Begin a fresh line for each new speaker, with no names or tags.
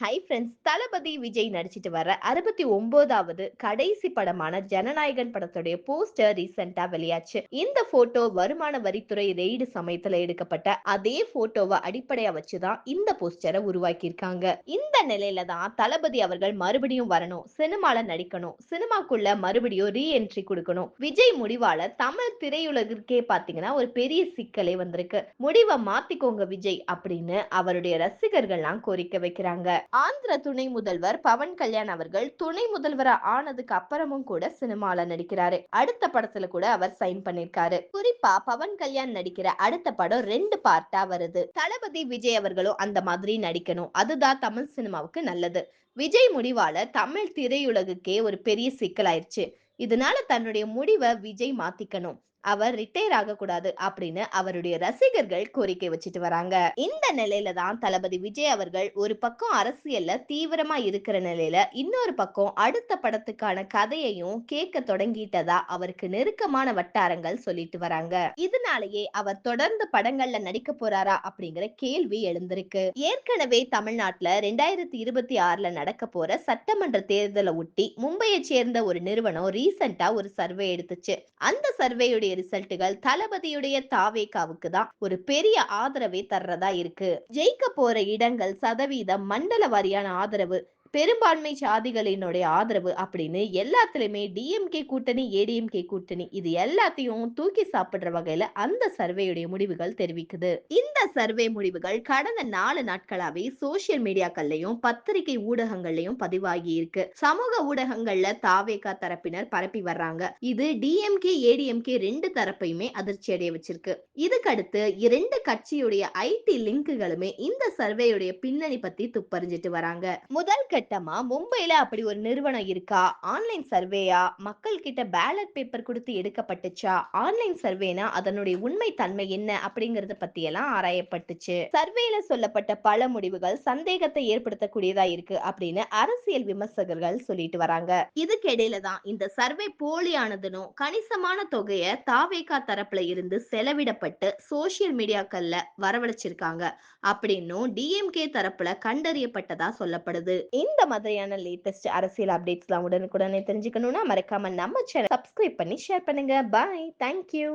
Hi friends தளபதி விஜய் நடிச்சிட்டு வர அறுபத்தி ஒன்பதாவது கடைசி படமான ஜனநாயகன் படத்துடைய போஸ்டர் ரீசெண்டா வெளியாச்சு. இந்த போட்டோ வருமான வரித்துறை ரெய்டு சமயத்துல எடுக்கப்பட்ட அதே போட்டோவை அடிப்படையா வச்சுதான் இந்த போஸ்டரை உருவாக்கியிருக்காங்க. இந்த நிலையில தான் தளபதி அவர்கள் மறுபடியும் வரணும் சினிமால நடிக்கணும் சினிமாக்குள்ள மறுபடியும் ரீ என்ட்ரி கொடுக்கணும். விஜய் முடிவால தமிழ் திரையுலகிற்கே பாத்தீங்கன்னா ஒரு பெரிய சிக்கலே வந்திருக்கு. முடிவை மாத்திக்கோங்க விஜய் அப்படின்னு அவருடைய ரசிகர்கள்லாம் கோரிக்கை வைக்கிறாங்க. ஆந்திர துணை முதல்வர் பவன் கல்யாண் அவர்கள் துணை முதல்வரா ஆனதுக்கு அப்புறமும் கூட சினிமால நடிக்கிறாரு. அடுத்த படத்துல கூட அவர் சைன் பண்ணிருக்காரு. குறிப்பா பவன் கல்யாண் நடிக்கிற அடுத்த படம் ரெண்டு பார்ட்டா வருது. தளபதி விஜய் அவர்களும் அந்த மாதிரி நடிக்கணும். அதுதான் தமிழ் சினிமாவுக்கு நல்லது. விஜய் முடிவால தமிழ் திரையுலகுக்கே ஒரு பெரிய சிக்கலாயிருச்சு. இதனால தன்னுடைய முடிவை விஜய் மாத்திக்கணும். அவர் ரிட்டையர் ஆகக்கூடாது அப்படின்னு அவருடைய ரசிகர்கள் கோரிக்கை வச்சுட்டு வராங்க. இந்த நிலையில தான் தளபதி விஜய் அவர்கள் ஒரு பக்கம் அரசியல்ல தீவிரமா இருக்கிற நிலையில இன்னொரு பக்கம் அடுத்த படத்துக்கான கதையையும் கேட்க தொடங்கிட்டதா அவருக்கு நெருக்கமான வட்டாரங்கள் சொல்லிட்டு வராங்க. இதனாலேயே அவர் தொடர்ந்து படங்கள்ல நடிக்க போறாரா அப்படிங்கிற கேள்வி எழுந்திருக்கு. ஏற்கனவே தமிழ்நாட்டுல ரெண்டாயிரத்தி இருபத்தி ஆறுல நடக்க போற சட்டமன்ற தேர்தலை ஒட்டி மும்பையை சேர்ந்த ஒரு நிறுவனம் ரீசெண்டா ஒரு சர்வே எடுத்துச்சு. அந்த சர்வேயுடைய ரிசல்ட்டுகள் தளபதியுடைய தாவேகாவுக்கு தான் ஒரு பெரிய ஆதரவை தர்றதா இருக்கு. ஜெயிக்க போற இடங்கள் சதவீதம் மண்டல வாரியான ஆதரவு பெரும்பான்மை சாதிகளினுடைய ஆதரவு அப்படின்னு எல்லாத்துலயுமே டிஎம்கே கூட்டணி ஏடிஎம்கே கூட்டணி இது எல்லாத்தையும் தூக்கி சாப்பிடுற வகையில அந்த சர்வேயுடைய முடிவுகள் தெரிவிக்குது. இந்த சர்வே முடிவுகள் கடந்த நாலு நாட்களாவே சோசியல் மீடியாக்கள்லயும் பத்திரிகை ஊடகங்கள்லயும் பதிவாகி இருக்கு. சமூக ஊடகங்கள்ல தாவேகா தரப்பினர் பரப்பி வர்றாங்க. இது டிஎம்கே ஏடிஎம்கே ரெண்டு தரப்பையுமே அதிர்ச்சி அடைய வச்சிருக்கு. இதுக்கடுத்து இரண்டு கட்சியுடைய ஐடி லிங்குகளுமே இந்த சர்வேயுடைய பின்னணி பத்தி துப்பறிஞ்சிட்டு வராங்க. முதல் கட்டமா மும்பைல அப்படி ஒரு நிறுவனம் இருக்கா? ஆன்லைன் சர்வேயா? மக்கள் கிட்ட பேலட் பேப்பர் கொடுத்து எடுக்கப்பட்டுச்சா? ஆன்லைன் சர்வேனா? அதனுடைய உண்மை தன்மை என்ன? அப்படிங்கறத பத்தி எல்லாம் ஆராயப்பட்டுச்சு. சர்வேல சொல்லப்பட்ட பல முடிவுகள் சந்தேகத்தை ஏற்படுத்தக்கூடியதா இருக்கு அப்படின்னு அரசியல் விமர்சகர்கள் சொல்லிட்டு வராங்க. இதுக்கு இடையில தான் இந்த சர்வே போலியானதுனும் கணிசமான தொகையை தாவேகா தரப்புல இருந்து செலவிடப்பட்டு சோசியல் மீடியாக்கள்ல வரவழைச்சிருக்காங்க. அப்படின்னும் டிஎம்கே தரப்புல கண்டறியப்பட்டதா சொல்லப்படுது. இந்த மாதிரியான லேட்டஸ்ட் அரசியல் அப்டேட்ஸ்லாம் உடனுக்குடனே தெரிஞ்சுக்கணும்னா மறக்காம நம்ம சேனல் சப்ஸ்கிரைப் பண்ணி ஷேர் பண்ணுங்க. Bye thank you